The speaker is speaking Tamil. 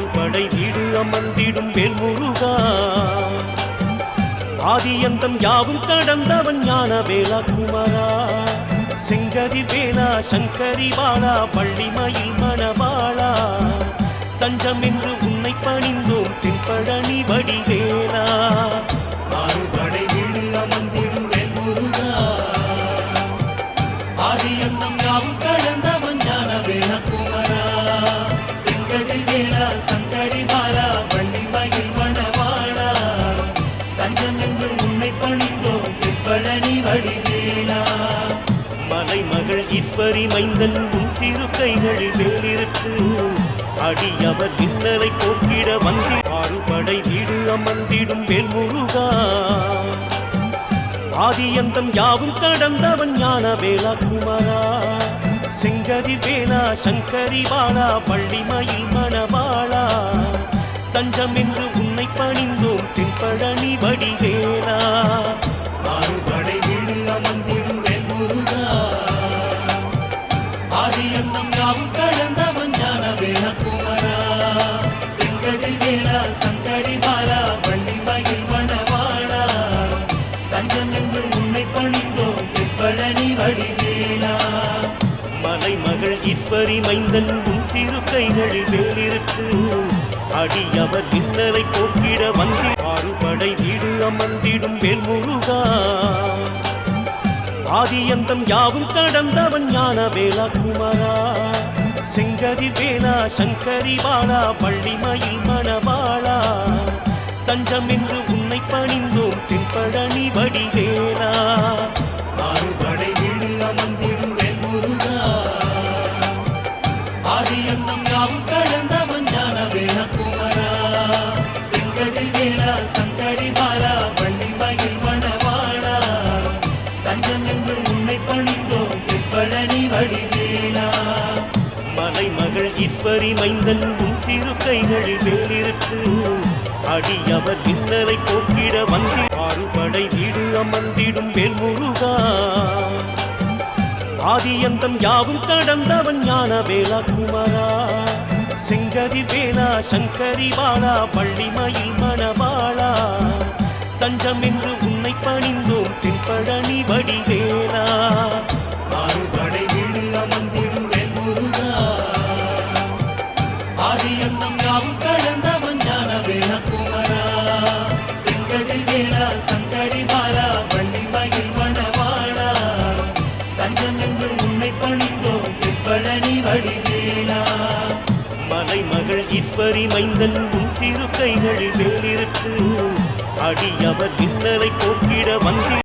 ஆறுபடை வீடு அமர்ந்திடும் வேல்முருகா. ஆதியந்தம் யாவும் கடந்தவன் ஞான வேளா குமரா செங்கதி வேளா சங்கரி பாலா பள்ளிமயில் மணவாளா. தஞ்சம் என்று உன்னை பணிந்தோம் தென்பழனி என்று உன்னை பணிந்தோம். திருப்பழனி வடிவேலா. மலை மகள் ஈஸ்வரி மைந்தன் உன் திருக்கைகளில் வேலிருக்கு அடியவர் இன்னலை போக்கிட வந்தி. ஆறுபடை வீடு அமர்ந்திடும் வேல்முருகா. ஆதியந்தம் யாவும் கடந்தவன் ஞான வேளா குமாரா செங்கதி வேளா சங்கரி பாலா பள்ளிமயில் மணவாளா. தஞ்சம் என்று உன்னை பணிந்த வடிவேலா ஆறுபடை வீடு அமர்ந்திடும் வேல் முருகா. ஆதியந்தம் யாவும் கடந்தவன் ஞான வேண குமரா. சிங்கதி வேலா சங்கரி பாலா வள்ளி மயில் மணவாளா. தஞ்சம் என்று உன்னை பணிந்தோம் திருப்பழனி வடிவேலா. மலை மகள் ஈஸ்வரி மைந்தன் உன் திருக்கைகளில் வேலிருக்கு அடியவர் இன்னலை போக்கிட வந்தி ஆறுபடை வீடு அமர்ந்திடும் வேல்முருகா. ஆதியந்தம் யாவும் கடந்தவன் ஞான வேலா குமரா செங்கதி வேலா சங்கரி பாலா பள்ளிமயில் மணவாளா. தஞ்சம் என்று உன்னை பணிந்தோம் தென்பழனி வடிவேலா. ஆறுபடை வீடு அமர்ந்திடும் வேல்முருகா. ஆதியந்தம் யாவும் சிங்கதி வேலா சங்கரி பாலா வள்ளி மயில் மணவாளா. தஞ்சம் என்று உன்னை பணிந்தோம் திருப்பழனி வடிவேலா. மலை மகள் ஈஸ்வரி மைந்தன் உன் திருக்கைகளில் வேலிருக்கு அடியவர் இன்னலை போக்கிட வந்தி ஆறுபடை வீடு அமர்ந்திடும் வேல்முருகா ஆதியந்தம் யாவும் கடந்தவன் ஞான வேளா குமாரா செங்கதி வேளா சங்கரி பாலா பள்ளிமயில் மணவாளா. தஞ்சம் என்று உன்னை பணிந்தோம் தென்பழனி வடிவேலா. ஆறுபடை வீடு அமர்ந்திடும் வேல் ஆதியந்தம் யாவும் கடந்தவன் ஞான வேண குமரா சிங்கதி வேலா சங்கரி பாலா வள்ளி மணவாளா. தஞ்சம் என்று உன்னை பணிந்தோம் திருப்பழனி வடிவேலா. மலை மகள் ஈஸ்வரி மைந்தன் உன் திருக்கைகளில் அடி அடியவர் இன்னலை போக்கிட வந்தி